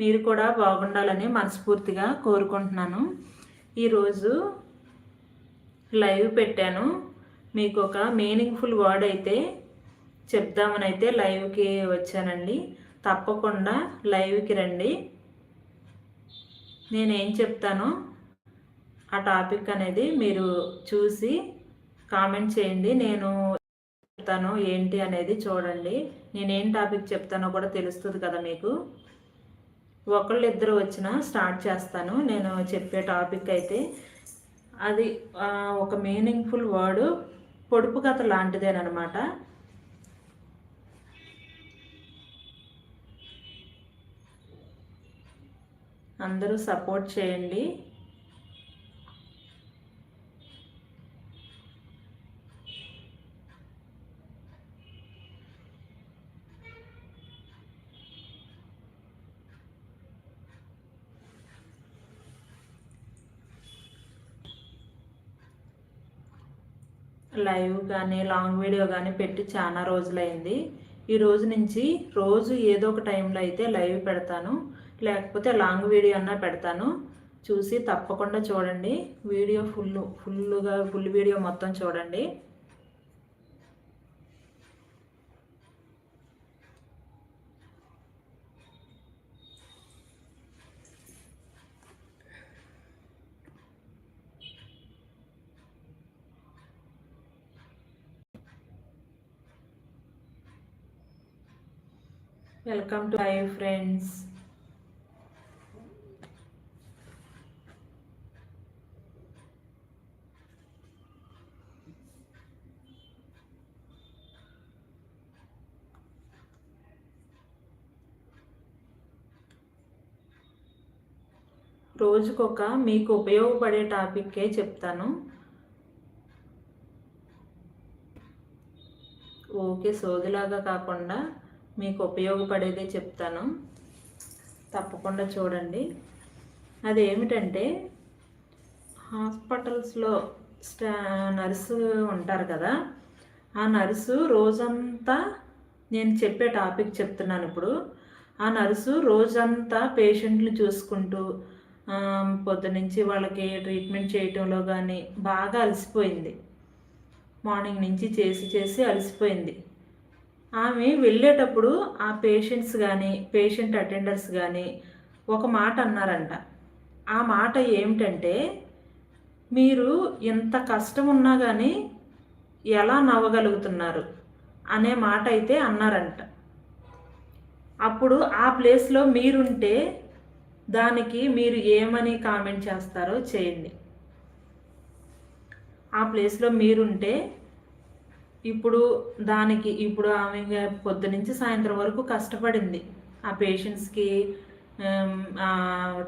మీరు కూడా బాగుండాలని మనస్ఫూర్తిగా కోరుకుంటున్నాను. ఈరోజు లైవ్ పెట్టాను. మీకు ఒక మీనింగ్ఫుల్ వర్డ్ అయితే చెప్దామని అయితే లైవ్కి వచ్చానండి. తప్పకుండా లైవ్కి రండి. నేనేం చెప్తానో ఆ టాపిక్ అనేది మీరు చూసి కామెంట్ చేయండి. నేను చెప్తాను ఏంటి అనేది చూడండి. నేనేం టాపిక్ చెప్తానో కూడా తెలుస్తుంది కదా మీకు. ఒకళ్ళు ఇద్దరు వచ్చినా స్టార్ట్ చేస్తాను. నేను చెప్పే టాపిక్ అయితే అది ఒక మీనింగ్ఫుల్ వర్డ్ పొడుపు కథ లాంటిదేనమాట అందరూ సపోర్ట్ చేయండి. లైవ్ కానీ లాంగ్ వీడియో కానీ పెట్టి చాలా రోజులైంది. ఈ రోజు నుంచి రోజు ఏదో ఒక టైంలో అయితే లైవ్ పెడతాను. లేకపోతే లాంగ్ వీడియో అన్నా పెడతాను. చూసి తప్పకుండా చూడండి. వీడియో ఫుల్ ఫుల్గా ఫుల్ వీడియో మొత్తం చూడండి. వెల్కమ్ టు లైవ్ ఫ్రెండ్స్ రోజుకొక మీకు ఉపయోగపడే టాపిక్కే చెప్తాను. ఓకే సోదిలాగా కాకుండా మీకు ఉపయోగపడేదే చెప్తాను. తప్పకుండా చూడండి. అదేమిటంటే హాస్పిటల్స్లో స్టా నర్సు ఉంటారు కదా ఆ నర్సు రోజంతా నేను చెప్పే టాపిక్ చెప్తున్నాను ఇప్పుడు. ఆ నర్సు రోజంతా పేషెంట్లు చూసుకుంటూ పొద్దునుంచి వాళ్ళకి ట్రీట్మెంట్ చేయటంలో కానీ బాగా అలసిపోయింది. మార్నింగ్ నుంచి చేసి చేసి అలసిపోయింది. ఆమె వెళ్ళేటప్పుడు ఆ పేషెంట్స్ కానీ పేషెంట్ అటెండర్స్ కానీ ఒక మాట అన్నారంట. ఆ మాట ఏమిటంటే మీరు ఎంత కష్టం ఉన్నా కానీ ఎలా నవ్వగలుగుతున్నారు? అనే మాట అయితే అన్నారంట. అప్పుడు ఆ ప్లేస్లో మీరుంటే దానికి మీరు ఏమని కామెంట్ చేస్తారో చేయండి. ఆ ప్లేస్లో మీరుంటే ఇప్పుడు దానికి ఇప్పుడు ఆమె పొద్దు నుంచి సాయంత్రం వరకు కష్టపడింది. ఆ పేషెంట్స్కి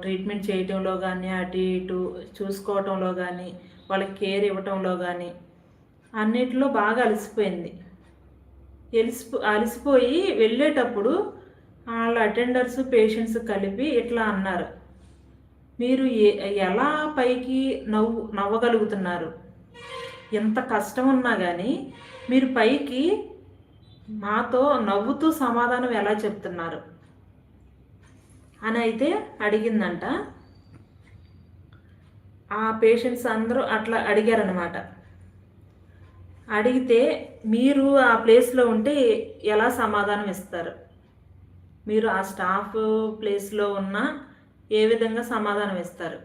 ట్రీట్మెంట్ చేయటంలో కానీ అటు ఇటు చూసుకోవటంలో కానీ వాళ్ళకి కేర్ ఇవ్వటంలో కానీ అన్నిటిలో బాగా అలసిపోయింది. ఎలిసిపో అలసిపోయి వెళ్ళేటప్పుడు వాళ్ళ అటెండర్స్ పేషెంట్స్ కలిపి ఇట్లా అన్నారు. మీరు ఏ ఎలా పైకి నవ్వు నవ్వగలుగుతున్నారు? ఎంత కష్టం ఉన్నా కానీ మీరు పైకి మాతో నవ్వుతూ సమాధానం ఎలా చెప్తున్నారు? అని అయితే అడిగిందంట. ఆ పేషెంట్స్ అందరూ అట్లా అడిగారనమాట అడిగితే మీరు ఆ ప్లేస్లో ఉంటే ఎలా సమాధానం ఇస్తారు? మీరు ఆ స్టాఫ్ ప్లేస్లో ఉన్న ఏ విధంగా సమాధానం ఇస్తారు?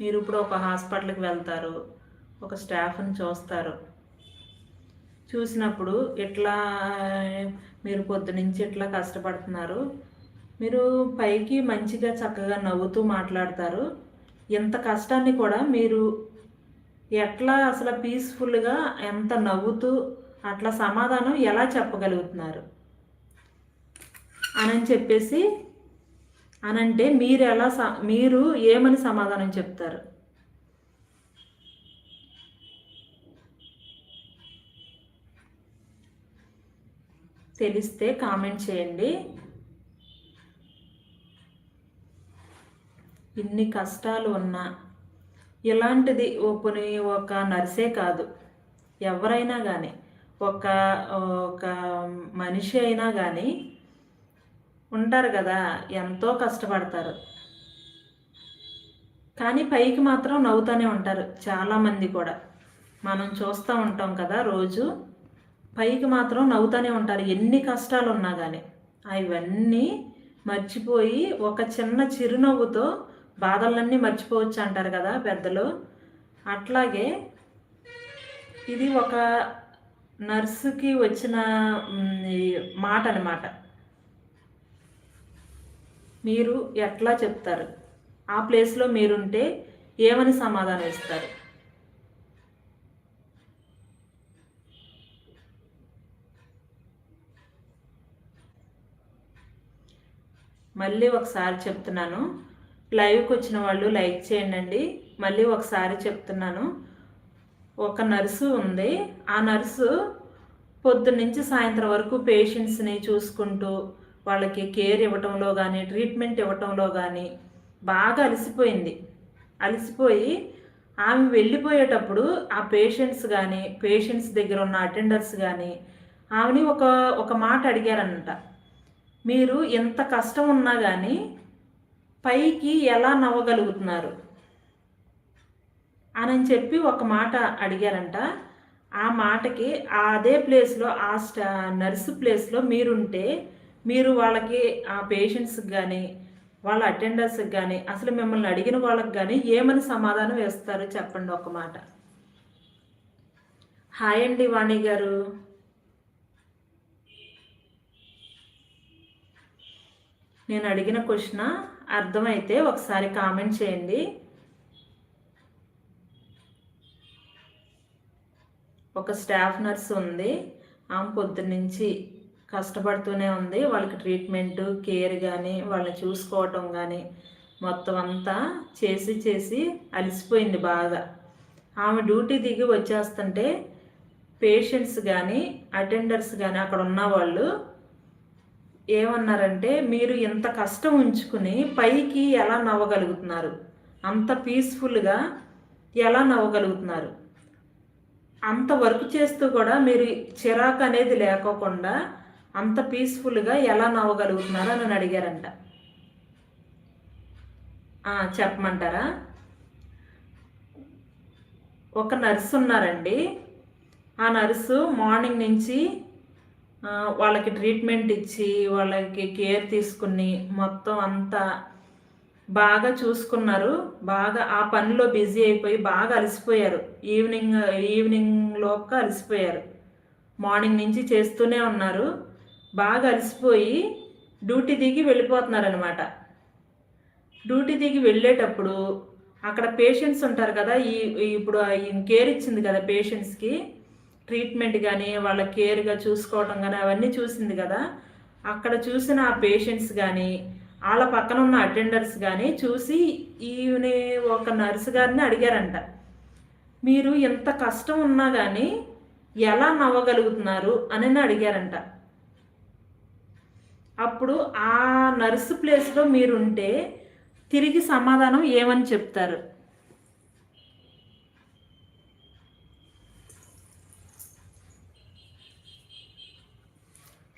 మీరు ఇప్పుడు ఒక హాస్పిటల్కి వెళ్తారు ఒక స్టాఫ్ని చూస్తారు. చూసినప్పుడు ఎట్లా మీరు పొద్దునుంచి ఎట్లా కష్టపడుతున్నారు? మీరు పైకి మంచిగా చక్కగా నవ్వుతూ మాట్లాడతారు. ఎంత కష్టాన్ని కూడా మీరు ఎట్లా అసలు పీస్ఫుల్గా ఎంత నవ్వుతూ అట్లా సమాధానం ఎలా చెప్పగలుగుతున్నారు? అని చెప్పేసి అనంటే మీరు ఎలా స- మీరు ఏమని సమాధానం చెప్తారు? తెలిస్తే కామెంట్ చేయండి. ఇన్ని కష్టాలు ఉన్నా ఇలాంటిది ఓపెని ఒక నర్సే కాదు. ఎవరైనా కానీ ఒక ఒక మనిషి అయినా కానీ ఉంటారు కదా ఎంతో కష్టపడతారు. కానీ పైకి మాత్రం నవ్వుతూనే ఉంటారు చాలామంది కూడా. మనం చూస్తూ ఉంటాం కదా రోజు పైకి మాత్రం నవ్వుతూనే ఉంటారు ఎన్ని కష్టాలు ఉన్నా కానీ అవన్నీ మర్చిపోయి ఒక చిన్న చిరునవ్వుతో బాధలన్నీ మర్చిపోవచ్చు అంటారు కదా పెద్దలు. అట్లాగే ఇది ఒక నర్సుకి వచ్చిన మాట అనమాట మీరు ఎట్లా చెప్తారు? ఆ ప్లేస్లో మీరుంటే ఏమని సమాధానం ఇస్తారు? మళ్ళీ ఒకసారి చెప్తున్నాను. లైవ్కి వచ్చిన వాళ్ళు లైక్ చేయండి మళ్ళీ ఒకసారి చెప్తున్నాను. ఒక నర్సు ఉంది. ఆ నర్సు పొద్దున్నుంచి సాయంత్రం వరకు పేషెంట్స్ని చూసుకుంటూ వాళ్ళకి కేర్ ఇవ్వటంలో కానీ ట్రీట్మెంట్ ఇవ్వటంలో కానీ బాగా అలసిపోయింది. అలసిపోయి ఆమె వెళ్ళిపోయేటప్పుడు ఆ పేషెంట్స్ కానీ పేషెంట్స్ దగ్గర ఉన్న అటెండర్స్ కానీ ఆమెని ఒక ఒక మాట అడిగారనమాట మీరు ఎంత కష్టం ఉన్నా కానీ పైకి ఎలా నవ్వగలుగుతున్నారు? అని చెప్పి ఒక మాట అడిగారంట. ఆ మాటకి అదే ప్లేస్లో ఆ స్టా నర్సు ప్లేస్లో మీరుంటే మీరు వాళ్ళకి ఆ పేషెంట్స్కి కానీ వాళ్ళ అటెండర్స్కి కానీ అసలు మిమ్మల్ని అడిగిన వాళ్ళకి కానీ ఏమని సమాధానం వేస్తారు? చెప్పండి ఒక మాట. హాయ్ అండి వాణి గారు. నేను అడిగిన క్వశ్చన్ అర్థమైతే ఒకసారి కామెంట్ చేయండి. ఒక స్టాఫ్ నర్స్ ఉంది. ఆమె పొద్దున్నుంచి కష్టపడుతూనే ఉంది. వాళ్ళకి ట్రీట్మెంట్ కేర్ కానీ వాళ్ళని చూసుకోవటం కానీ మొత్తం అంతా చేసి చేసి అలసిపోయింది బాగా. ఆమె డ్యూటీ దిగి వచ్చేస్తుంటే పేషెంట్స్ కానీ అటెండర్స్ కానీ అక్కడ ఉన్న వాళ్ళు ఏమన్నారంటే మీరు ఇంత కష్టం ఉంచుకుని పైకి ఎలా నవ్వగలుగుతున్నారు? అంత పీస్ఫుల్గా ఎలా నవ్వగలుగుతున్నారు? అంత వర్క్ చేస్తూ కూడా మీరు చిరాకు అనేది లేకోకుండా అంత పీస్ఫుల్గా ఎలా నవ్వగలుగుతున్నారో నన్ను అడిగారంట. చెప్పమంటారా? ఒక నర్సు ఉన్నారండి. ఆ నర్సు మార్నింగ్ నుంచి వాళ్ళకి ట్రీట్మెంట్ ఇచ్చి వాళ్ళకి కేర్ తీసుకుని మొత్తం అంతా బాగా చూసుకున్నారు. బాగా ఆ పనిలో బిజీ అయిపోయి బాగా అలసిపోయారు. ఈవినింగ్ ఈవినింగ్ లోపు అలసిపోయారు. మార్నింగ్ నుంచి చేస్తూనే ఉన్నారు. బాగా అలసిపోయి డ్యూటీ దిగి వెళ్ళిపోతున్నారనమాట డ్యూటీ దిగి వెళ్ళేటప్పుడు అక్కడ పేషెంట్స్ ఉంటారు కదా ఈ ఇప్పుడు కేర్ ఇచ్చింది కదా పేషెంట్స్కి ట్రీట్మెంట్ కానీ వాళ్ళ కేర్గా చూసుకోవటం కానీ అవన్నీ చూసింది కదా అక్కడ చూసిన ఆ పేషెంట్స్ కానీ వాళ్ళ పక్కన ఉన్న అటెండర్స్ కానీ చూసి ఈయన ఒక నర్సు గారిని అడిగారంట. మీరు ఎంత కష్టం ఉన్నా కానీ ఎలా నవ్వగలుగుతున్నారు అని అడిగారంట. అప్పుడు ఆ నర్సు ప్లేస్లో మీరుంటే తిరిగి సమాధానం ఏమని చెప్తారు?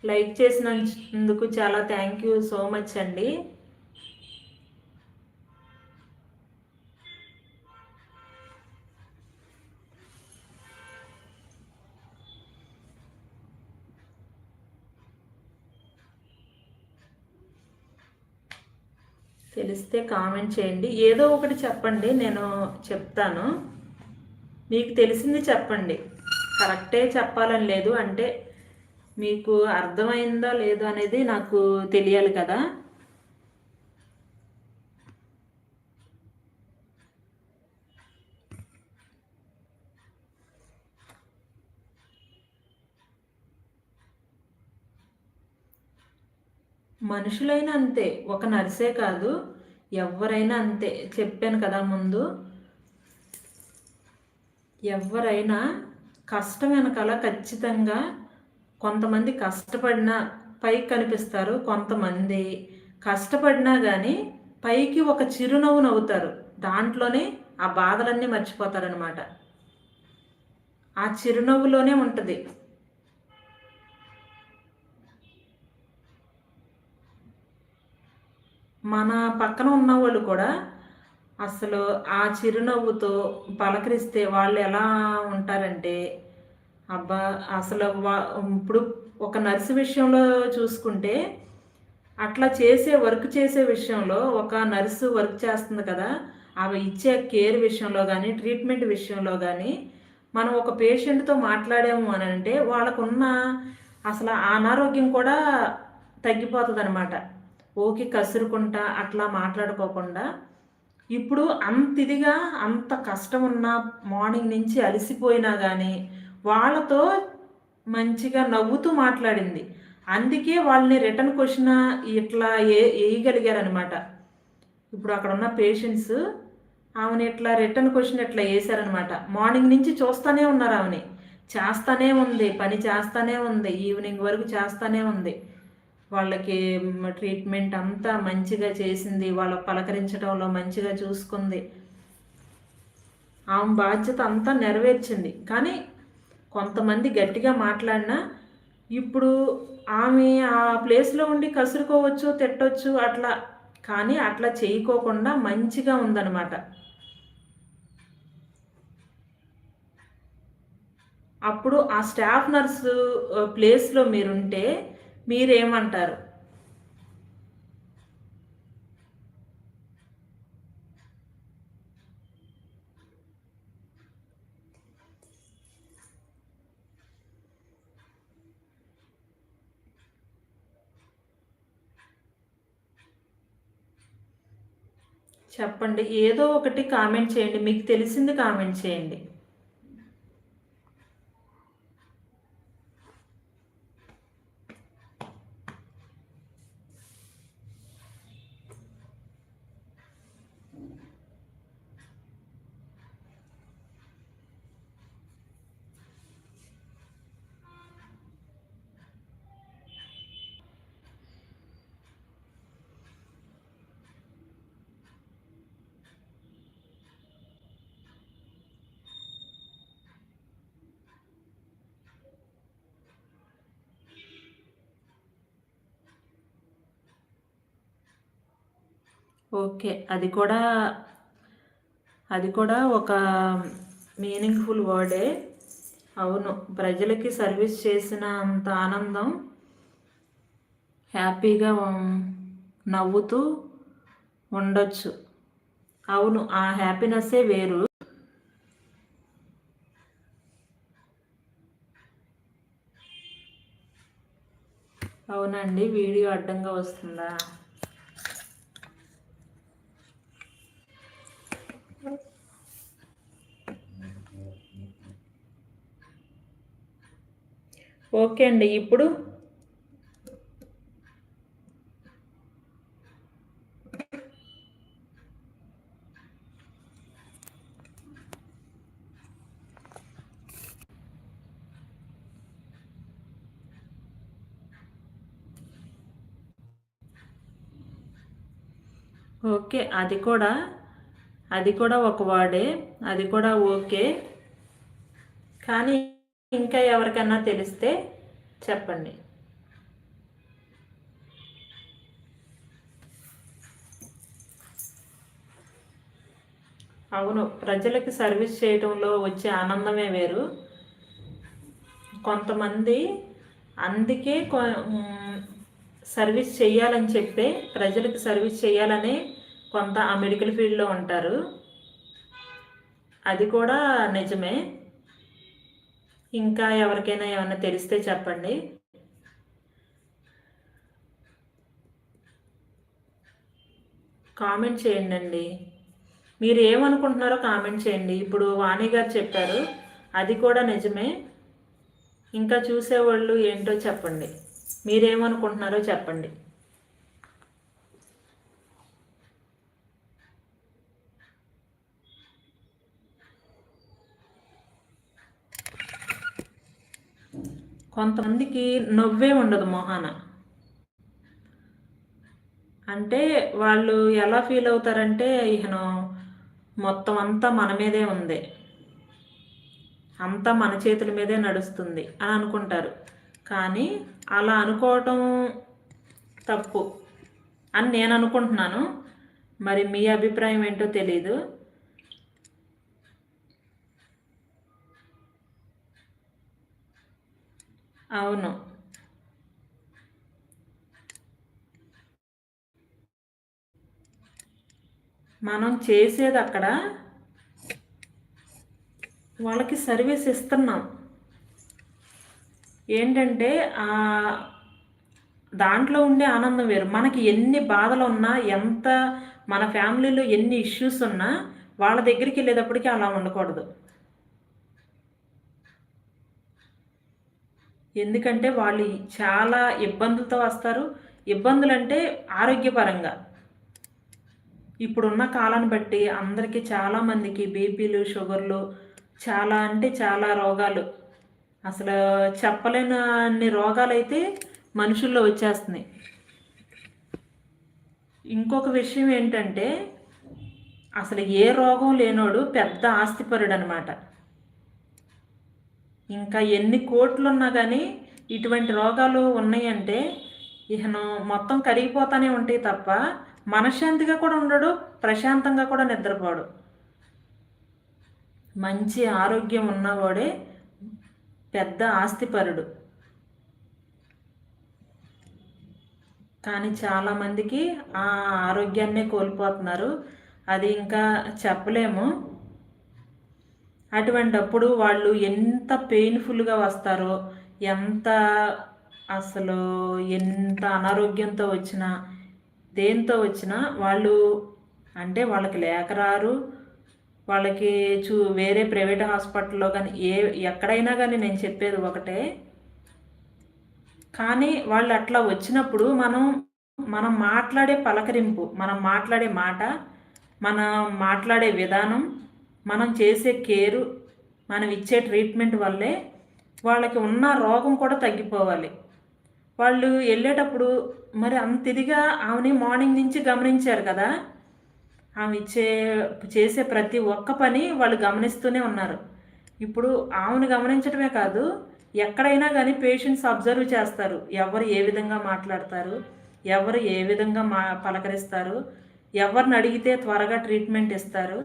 లైక్ చేసినందుకు చాలా థ్యాంక్ యూ సో మచ్ అండి. తెలిస్తే కామెంట్ చేయండి. ఏదో ఒకటి చెప్పండి నేను చెప్తాను. మీకు తెలిసింది చెప్పండి. కరెక్టే చెప్పాలని లేదు అంటే మీకు అర్థమైందో లేదో అనేది నాకు తెలియాలి కదా. మనుషులైనా అంతే ఒక నర్సే కాదు ఎవరైనా అంతే. చెప్పాను కదా ముందు. ఎవరైనా కష్టం వెనకాల ఖచ్చితంగా కొంతమంది కష్టపడిన పైకి కనిపిస్తారు కొంతమంది కష్టపడినా కానీ పైకి ఒక చిరునవ్వు నవ్వుతారు. దాంట్లోనే ఆ బాధలన్నీ మర్చిపోతారనమాట ఆ చిరునవ్వులోనే ఉంటుంది. మన పక్కన ఉన్న వాళ్ళు కూడా అసలు ఆ చిరునవ్వుతో పలకరిస్తే వాళ్ళు ఎలా ఉంటారంటే అబ్బా అసలు వా- ఇప్పుడు ఒక నర్సు విషయంలో చూసుకుంటే అట్లా చేసే వర్క్ చేసే విషయంలో ఒక నర్సు వర్క్ చేస్తుంది కదా అవి ఇచ్చే కేర్ విషయంలో కానీ ట్రీట్మెంట్ విషయంలో కానీ మనం ఒక పేషెంట్తో మాట్లాడాము అని అంటే వాళ్ళకున్న అసలు అనారోగ్యం కూడా తగ్గిపోతుంది అనమాట ఓకి కసురుకుంటా అట్లా మాట్లాడుకోకుండా ఇప్పుడు అంత ఇదిగా అంత కష్టం ఉన్న మార్నింగ్ నుంచి అలసిపోయినా కానీ వాళ్ళతో మంచిగా నవ్వుతూ మాట్లాడింది. అందుకే వాళ్ళని రిటర్న్ క్వశ్చన్ ఇట్లా ఏ వేయగలిగారనమాట ఇప్పుడు అక్కడ ఉన్న పేషెంట్స్ ఆమెను ఇట్లా రిటర్న్ క్వశ్చన్ ఇట్లా వేశారనమాట మార్నింగ్ నుంచి చూస్తూనే ఉన్నారు ఆమెని. చేస్తానే ఉంది పని చేస్తానే ఉంది ఈవినింగ్ వరకు చేస్తానే ఉంది. వాళ్ళకి ట్రీట్మెంట్ అంతా మంచిగా చేసింది. వాళ్ళ పలకరించడంలో మంచిగా చూసుకుంది. ఆమె బాధ్యత అంతా నెరవేర్చింది. కానీ కొంతమంది గట్టిగా మాట్లాడినా ఇప్పుడు ఆమె ఆ ప్లేస్లో ఉండి కసురుకోవచ్చు తిట్టవచ్చు అట్లా కానీ అట్లా చేయకోకుండా మంచిగా ఉందన్నమాట. అప్పుడు ఆ స్టాఫ్ నర్సు ప్లేస్లో మీరుంటే మీరేమంటారు? చెప్పండి. ఏదో ఒకటి కామెంట్ చేయండి. మీకు తెలిసింది కామెంట్ చేయండి. ఓకే. అది కూడా అది కూడా ఒక మీనింగ్ఫుల్ వర్డే. అవును. ప్రజలకి సర్వీస్ చేసిన అంత ఆనందం హ్యాపీగా నవ్వుతూ ఉండొచ్చు. అవును. ఆ హ్యాపీనెస్సే వేరు. అవునండి. వీడియో అడ్డంగా వస్తుందా? ఓకే అండి ఇప్పుడు? ఓకే అది కూడా అది కూడా ఒక వాడే అది కూడా ఓకే. కానీ ఇంకా ఎవరికైనా తెలిస్తే చెప్పండి. అవును ప్రజలకు సర్వీస్ చేయడంలో వచ్చే ఆనందమే వేరు. కొంతమంది అందుకే సర్వీస్ చేయాలని చెప్పే ప్రజలకు సర్వీస్ చేయాలనే కొంత ఆ మెడికల్ ఫీల్డ్లో ఉంటారు. అది కూడా నిజమే. ఇంకా ఎవరికైనా ఏమైనా తెలిస్తే చెప్పండి. కామెంట్ చేయండి మీరు ఏమనుకుంటున్నారో కామెంట్ చేయండి. ఇప్పుడు వాణి గారు చెప్పారు అది కూడా నిజమే. ఇంకా చూసేవాళ్ళు ఏంటో చెప్పండి. మీరేమనుకుంటున్నారో చెప్పండి. కొంతమందికి నవ్వే ఉండదు మొహాన. అంటే వాళ్ళు ఎలా ఫీల్ అవుతారంటే ఇహను మొత్తం అంతా మన మీదే ఉంది. అంతా మన చేతుల మీదే నడుస్తుంది అని అనుకుంటారు. కానీ అలా అనుకోవటం తప్పు అని నేను అనుకుంటున్నాను. మరి మీ అభిప్రాయం ఏంటో తెలీదు. అవును. మనం చేసేది అక్కడ వాళ్ళకి సర్వీస్ ఇస్తున్నాం. ఏంటంటే దాంట్లో ఉండే ఆనందం వేరు. మనకి ఎన్ని బాధలు ఉన్నా ఎంత మన ఫ్యామిలీలో ఎన్ని ఇష్యూస్ ఉన్నా వాళ్ళ దగ్గరికి వెళ్ళేటప్పటికి అలా ఉండకూడదు. ఎందుకంటే వాళ్ళు చాలా ఇబ్బందులతో వస్తారు. ఇబ్బందులు అంటే ఆరోగ్యపరంగా. ఇప్పుడున్న కాలాన్ని బట్టి అందరికీ చాలామందికి బీపీలు షుగర్లు చాలా అంటే చాలా రోగాలు. అసలు చెప్పలేని అన్ని రోగాలు అయితే మనుషుల్లో వచ్చేస్తున్నాయి. ఇంకొక విషయం ఏంటంటే అసలు ఏ రోగం లేనోడు పెద్ద ఆస్తిపరుడు అనమాట ఇంకా ఎన్ని కోట్లు ఉన్నా కానీ ఇటువంటి రోగాలు ఉన్నాయంటే ఇహను మొత్తం కరిగిపోతానే ఉంటాయి తప్ప మనశ్శాంతిగా కూడా ఉండడు ప్రశాంతంగా కూడా నిద్రపోడు. మంచి ఆరోగ్యం ఉన్నవాడే పెద్ద ఆస్తిపరుడు. కానీ చాలామందికి ఆ ఆరోగ్యాన్నే కోల్పోతున్నారు. అది ఇంకా చెప్పలేము. అటువంటప్పుడు వాళ్ళు ఎంత పెయిన్ఫుల్గా వస్తారో ఎంత అసలు ఎంత అనారోగ్యంతో వచ్చినా దేంతో వచ్చినా వాళ్ళు అంటే వాళ్ళకి లేక రారు. వాళ్ళకి చూ వేరే ప్రైవేట్ హాస్పిటల్లో కానీ ఏ ఎక్కడైనా కానీ నేను చెప్పేది ఒకటే. కానీ వాళ్ళు అట్లా వచ్చినప్పుడు మనం మనం మాట్లాడే పలకరింపు మనం మాట్లాడే మాట మనం మాట్లాడే విధానం మనం చేసే కేరు మనం ఇచ్చే ట్రీట్మెంట్ వల్లే వాళ్ళకి ఉన్న రోగం కూడా తగ్గిపోవాలి. వాళ్ళు వెళ్ళేటప్పుడు మరి అంత ఇదిగా ఆమెని మార్నింగ్ నుంచి గమనించారు కదా. ఆమె ఇచ్చే చేసే ప్రతి ఒక్క పని వాళ్ళు గమనిస్తూనే ఉన్నారు. ఇప్పుడు ఆమెను గమనించడమే కాదు ఎక్కడైనా కానీ పేషెంట్స్ అబ్జర్వ్ చేస్తారు. ఎవరు ఏ విధంగా మాట్లాడతారు? ఎవరు ఏ విధంగా మా పలకరిస్తారు? ఎవరిని అడిగితే త్వరగా ట్రీట్మెంట్ ఇస్తారు?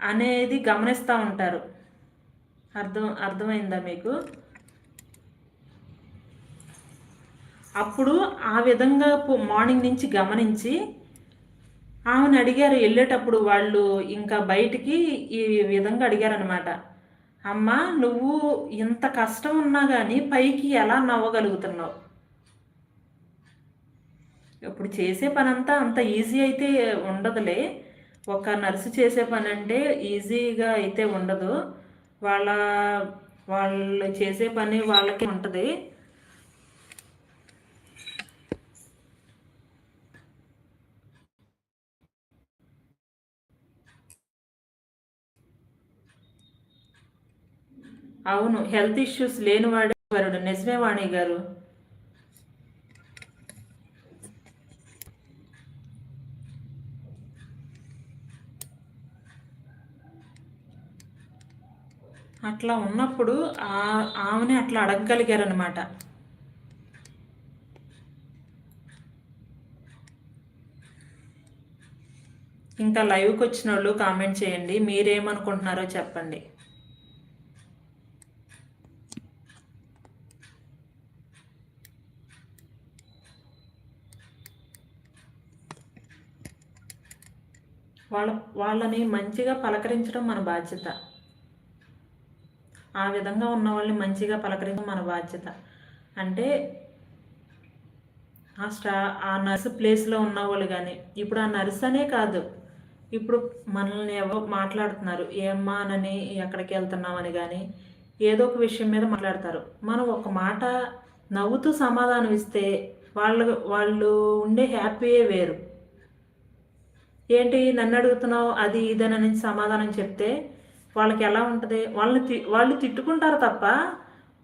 అనేది గమనిస్తూ ఉంటారు. అర్థం అర్థమైందా మీకు? అప్పుడు ఆ విధంగా మార్నింగ్ నుంచి గమనించి ఆమెను అడిగారు. వెళ్ళేటప్పుడు వాళ్ళు ఇంకా బయటికి ఈ విధంగా అడిగారనమాట అమ్మ నువ్వు ఇంత కష్టం ఉన్నా కానీ పైకి ఎలా నవ్వగలుగుతున్నావు? ఇప్పుడు చేసే పని అంతా అంత ఈజీ అయితే ఉండదులే. ఒక నర్సు చేసే పని అంటే ఈజీగా అయితే ఉండదు. వాళ్ళ వాళ్ళు చేసే పని వాళ్ళకి ఉంటుంది. అవును హెల్త్ ఇష్యూస్ లేనివాడే వరుడు. నిజమే వాణి గారు. అట్లా ఉన్నప్పుడు ఆమెని అట్లా అడగగలిగారనమాట ఇంకా లైవ్కి వచ్చిన వాళ్ళు కామెంట్ చేయండి మీరేమనుకుంటున్నారో చెప్పండి. వాళ్ళ వాళ్ళని మంచిగా పలకరించడం మన బాధ్యత. ఆ విధంగా ఉన్న వాళ్ళని మంచిగా పలకరించడం మన బాధ్యత. అంటే ఆ స్టా ఆ నర్సు ప్లేస్లో ఉన్న వాళ్ళు కానీ ఇప్పుడు ఆ నర్స్ అనే కాదు. ఇప్పుడు మనల్ని ఎవరో మాట్లాడుతున్నారు. ఏమ్మా అని ఎక్కడికి వెళ్తున్నామని కానీ ఏదో ఒక విషయం మీద మాట్లాడతారు. మనం ఒక మాట నవ్వుతూ సమాధానం ఇస్తే వాళ్ళు వాళ్ళు ఉండే హ్యాపీయే వేరు. ఏంటి నన్ను అడుగుతున్నావు అది ఇదేనని సమాధానం చెప్తే వాళ్ళకి ఎలా ఉంటుంది? వాళ్ళని తి వాళ్ళు తిట్టుకుంటారు తప్ప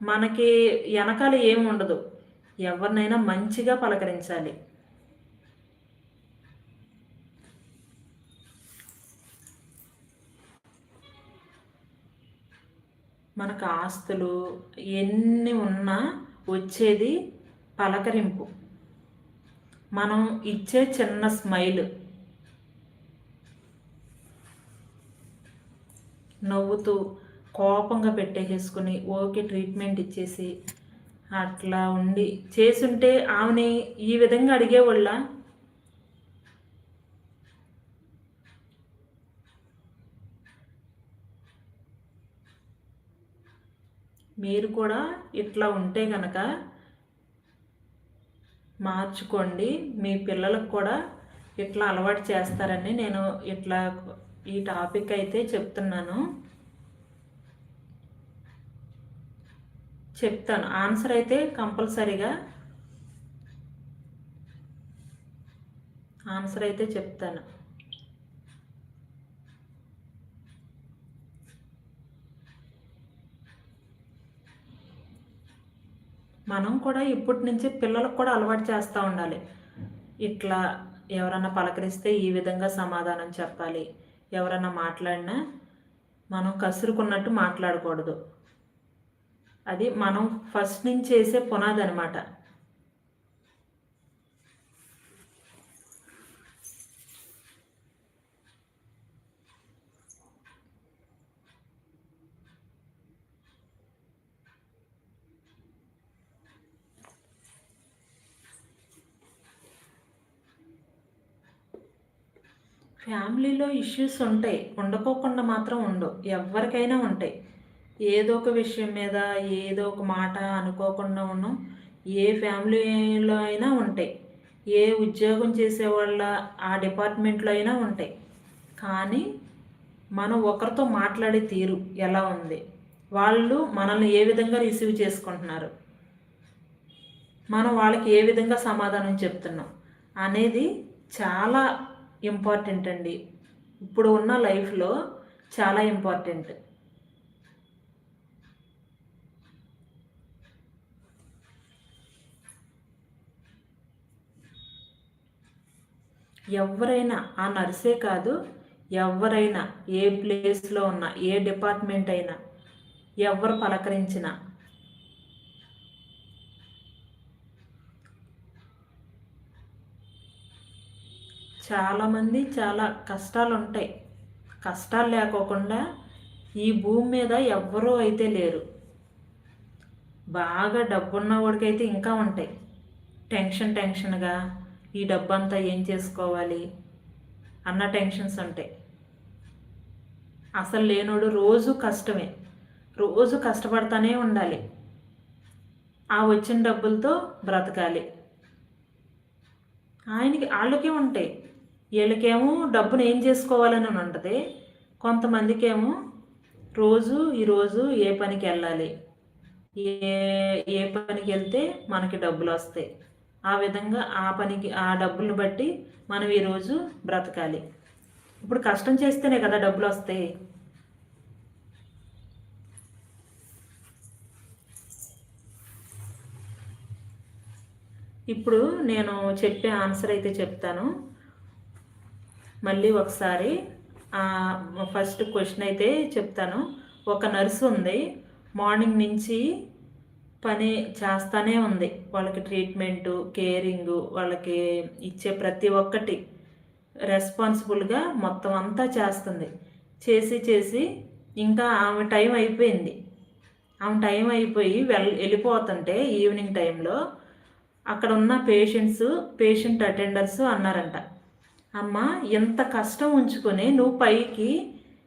మనకి వెనకాల ఏమి ఉండదు. ఎవరినైనా మంచిగా పలకరించాలి. మనకు ఆస్తులు ఎన్ని ఉన్నా వచ్చేది పలకరింపు. మనం ఇచ్చే చిన్న స్మైల్. నవ్వుతూ కోపంగా పెట్టేసేసుకుని ఓకే ట్రీట్మెంట్ ఇచ్చేసి అట్లా ఉండి చేసుంటే ఆమెని ఈ విధంగా అడిగేవాళ్ళ? మీరు కూడా ఇట్లా ఉంటే కనుక మార్చుకోండి మీ పిల్లలకు కూడా ఇట్లా అలవాటు చేస్తారని నేను ఇట్లా ఈ టాపిక్ అయితే చెప్తున్నాను. చెప్తాను. ఆన్సర్ అయితే కంపల్సరీగా ఆన్సర్ అయితే చెప్తాను. మనం కూడా ఇప్పటి నుంచి పిల్లలకు కూడా అలవాటు చేస్తూ ఉండాలి. ఇట్లా ఎవరన్నా పలకరిస్తే ఈ విధంగా సమాధానం చెప్పాలి. ఎవరన్నా మాట్లాడినా మనం కసురుకున్నట్టు మాట్లాడకూడదు. అది మనం ఫస్ట్ నుంచి చేసే పునాది అనమాట ఫ్యామిలీలో ఇష్యూస్ ఉంటాయి. ఉండకోకుండా మాత్రం ఉండవు. ఎవరికైనా ఉంటాయి. ఏదో ఒక విషయం మీద ఏదో ఒక మాట అనుకోకుండా ఉన్నాం ఏ ఫ్యామిలీలో అయినా ఉంటాయి. ఏ ఉద్యోగం చేసేవాళ్ళ ఆ డిపార్ట్మెంట్లో అయినా ఉంటాయి. కానీ మనం ఒకరితో మాట్లాడే తీరు ఎలా ఉంది? వాళ్ళు మనల్ని ఏ విధంగా రిసీవ్ చేసుకుంటున్నారు? మనం వాళ్ళకి ఏ విధంగా సమాధానం చెప్తున్నాం? అనేది చాలా ఇంపార్టెంట్ అండి. ఇప్పుడు ఉన్న లైఫ్లో చాలా ఇంపార్టెంట్. ఎవరైనా ఆ నర్సే కాదు ఎవరైనా ఏ ప్లేస్లో ఉన్నా ఏ డిపార్ట్మెంట్ అయినా ఎవరు పలకరించినా చాలామంది చాలా కష్టాలు ఉంటాయి కష్టాలు లేకోకుండా ఈ భూమి మీద ఎవ్వరూ అయితే లేరు. బాగా డబ్బున్న వాడికైతే ఇంకా ఉంటాయి. టెన్షన్ టెన్షన్గా ఈ డబ్బు అంతా ఏం చేసుకోవాలి అన్న టెన్షన్స్ ఉంటాయి. అసలు లేనోడు రోజు కష్టమే. రోజు కష్టపడతానే ఉండాలి. ఆ వచ్చిన డబ్బులతో బ్రతకాలి. ఆయనకి వాళ్ళకే ఉంటాయి. వీళ్ళకేమో డబ్బును ఏం చేసుకోవాలని ఉంటుంది కొంతమందికేమో రోజు ఈరోజు ఏ పనికి వెళ్ళాలి? ఏ ఏ పనికి వెళ్తే మనకి డబ్బులు వస్తాయి. ఆ విధంగా ఆ పనికి ఆ డబ్బులను బట్టి మనం ఈరోజు బ్రతకాలి. ఇప్పుడు కష్టం చేస్తేనే కదా డబ్బులు వస్తాయి. ఇప్పుడు నేను చెప్పే ఆన్సర్ అయితే చెప్తాను. మళ్ళీ ఒకసారి ఫస్ట్ క్వశ్చన్ అయితే చెప్తాను. ఒక నర్సు ఉంది మార్నింగ్ నుంచి పని చేస్తానే ఉంది. వాళ్ళకి ట్రీట్మెంటు కేరింగు వాళ్ళకి ఇచ్చే ప్రతి ఒక్కటి రెస్పాన్సిబుల్గా మొత్తం అంతా చేస్తుంది. చేసి చేసి ఇంకా ఆమె టైం అయిపోయింది. ఆమె టైం అయిపోయి వెల్ వెళ్ళిపోతుంటే ఈవినింగ్ టైంలో అక్కడ ఉన్న పేషెంట్స్ పేషెంట్ అటెండర్స్ అన్నారంట. అమ్మ ఎంత కష్టం ఉంచుకొని నువ్వు పైకి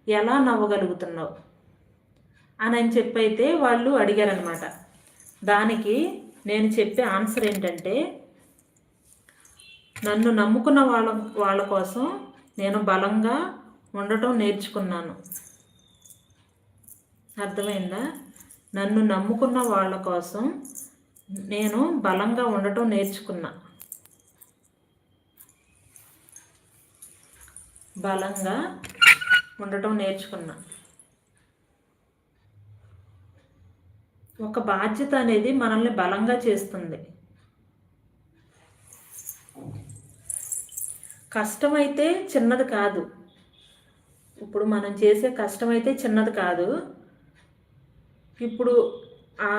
ఎలా నవ్వగలుగుతున్నావు? అని అని చెప్పైతే వాళ్ళు అడిగారనమాట దానికి నేను చెప్పే ఆన్సర్ ఏంటంటే నన్ను నమ్ముకున్న వాళ్ళ వాళ్ళ కోసం నేను బలంగా ఉండటం నేర్చుకున్నాను. అర్థమైందా? నన్ను నమ్ముకున్న వాళ్ళ కోసం నేను బలంగా ఉండటం నేర్చుకున్నా. బలంగా ఉండటం నేర్చుకున్నా. ఒక బాధ్యత అనేది మనల్ని బలంగా చేస్తుంది. కష్టమైతే చిన్నది కాదు. ఇప్పుడు మనం చేసే కష్టమైతే చిన్నది కాదు. ఇప్పుడు ఆ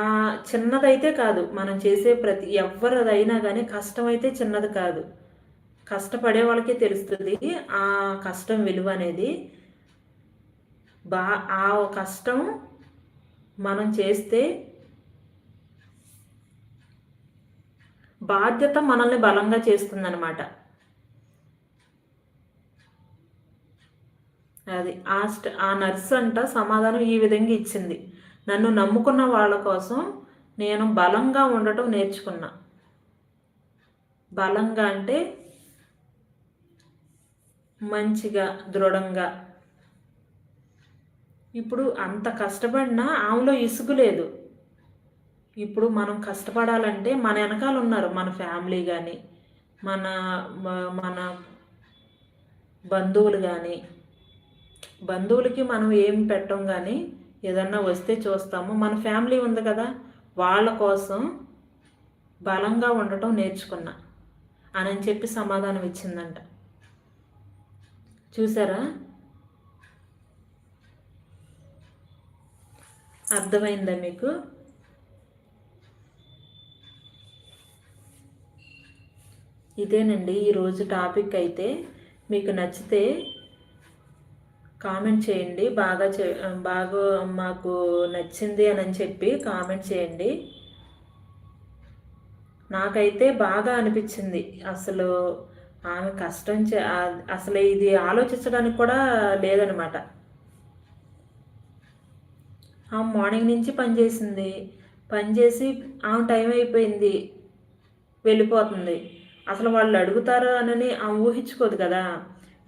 చిన్నదైతే కాదు. మనం చేసే ప్రతి ఎవరిదైనా కానీ కష్టం అయితే చిన్నది కాదు. కష్టపడే వాళ్ళకే తెలుస్తుంది. ఆ కష్టం విలువ అనేది బా ఆ కష్టం మనం చేస్తే బాధ్యత మనల్ని బలంగా చేస్తుందన్నమాట. అది ఆ ఆ నర్స్ అంట సమాధానం ఈ విధంగా ఇచ్చింది. నన్ను నమ్ముకున్న వాళ్ళ కోసం నేను బలంగా ఉండటం నేర్చుకున్నా. బలంగా అంటే మంచిగా దృఢంగా. ఇప్పుడు అంత కష్టపడినా ఆమెలో ఇసుగు లేదు. ఇప్పుడు మనం కష్టపడాలంటే మన వెనకాల ఉన్నారు. మన ఫ్యామిలీ కానీ మన మన బంధువులు కానీ బంధువులకి మనం ఏం పెట్టం కానీ ఏదన్నా వస్తే చూస్తాము. మన ఫ్యామిలీ ఉంది కదా వాళ్ళ కోసం బలంగా ఉండటం నేర్చుకున్నా. అని చెప్పి సమాధానం ఇచ్చిందంట. చూసారా? అర్థమైందా మీకు? ఇదేనండి ఈరోజు టాపిక్ అయితే మీకు నచ్చితే కామెంట్ చేయండి. బాగా చే బాగా మాకు నచ్చింది అని చెప్పి కామెంట్ చేయండి. నాకైతే బాగా అనిపించింది. అసలు ఆమె కష్టం చే అసలు ఇది ఆలోచించడానికి కూడా లేదనమాట. ఆమె మార్నింగ్ నుంచి పనిచేసింది పనిచేసి ఆమె టైం అయిపోయింది. వెళ్ళిపోతుంది. అసలు వాళ్ళు అడుగుతారు అని ఆమె ఊహించుకోదు కదా.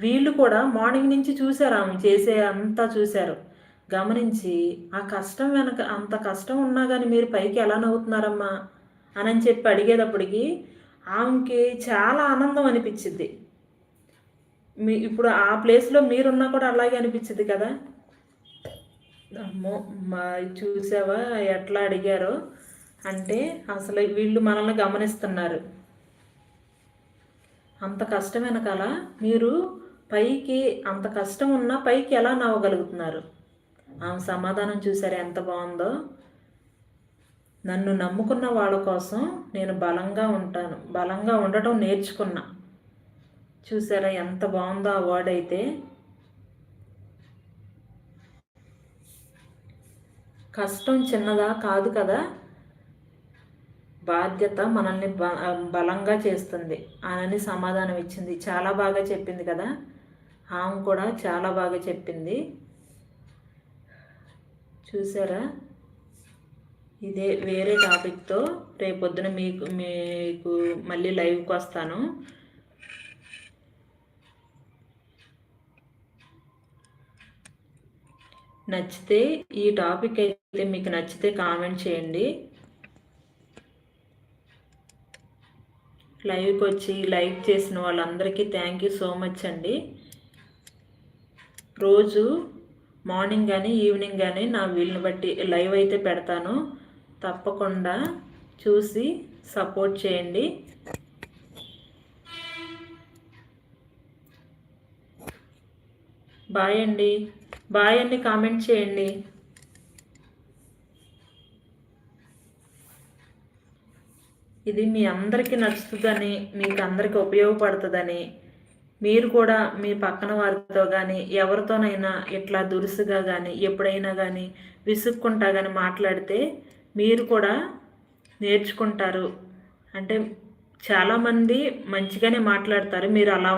వీళ్ళు కూడా మార్నింగ్ నుంచి చూశారు ఆమె చేసే అంతా చూశారు. గమనించి ఆ కష్టం వెనక అంత కష్టం ఉన్నా కానీ మీరు పైకి ఎలా నవ్వుతున్నారమ్మా? అని చెప్పి అడిగేటప్పటికి ఆమెకి చాలా ఆనందం అనిపించింది. మీ ఇప్పుడు ఆ ప్లేస్లో మీరున్నా కూడా అలాగే అనిపించింది కదా? అమ్మో మా చూసావా ఎట్లా అడిగారో? అంటే అసలు వీళ్ళు మనల్ని గమనిస్తున్నారు. అంత కష్టం వెనకాల మీరు పైకి అంత కష్టం ఉన్నా పైకి ఎలా నవ్వగలుగుతున్నారు? ఆమె సమాధానం చూసారు ఎంత బాగుందో? నన్ను నమ్ముకున్న వాళ్ళ కోసం నేను బలంగా ఉంటాను. బలంగా ఉండటం నేర్చుకున్నా. చూసారా ఎంత బాగుందో ఆ వర్డ్ అయితే. కష్టం చిన్నదా కాదు కదా? బాధ్యత మనల్ని బలంగా చేస్తుంది. అని సమాధానం ఇచ్చింది. చాలా బాగా చెప్పింది కదా? ఆమె కూడా చాలా బాగా చెప్పింది. చూసారా? ఇదే వేరే టాపిక్తో రేపొద్దున మీకు మీకు మళ్ళీ లైవ్కి వస్తాను. నచ్చితే ఈ టాపిక్ అయితే మీకు నచ్చితే కామెంట్ చేయండి. లైవ్కి వచ్చి లైక్ చేసిన వాళ్ళందరికీ థ్యాంక్ యూ సో మచ్ అండి. రోజు మార్నింగ్ కానీ ఈవినింగ్ కానీ నా వీలుని బట్టి లైవ్ అయితే పెడతాను. తప్పకుండా చూసి సపోర్ట్ చేయండి. బాయ్ అండి. బాయ్ అండి కామెంట్ చేయండి. ఇది మీ అందరికీ నచ్చుతుందని మీకు అందరికీ ఉపయోగపడుతుందని మీరు కూడా మీ పక్కన వారితో కానీ ఎవరితోనైనా ఇట్లా దురుసుగా కానీ ఎప్పుడైనా కానీ విసుక్కుంటా కానీ మాట్లాడితే మీరు కూడా నేర్చుకుంటారు. అంటే చాలామంది మంచిగానే మాట్లాడతారు. మీరు అలా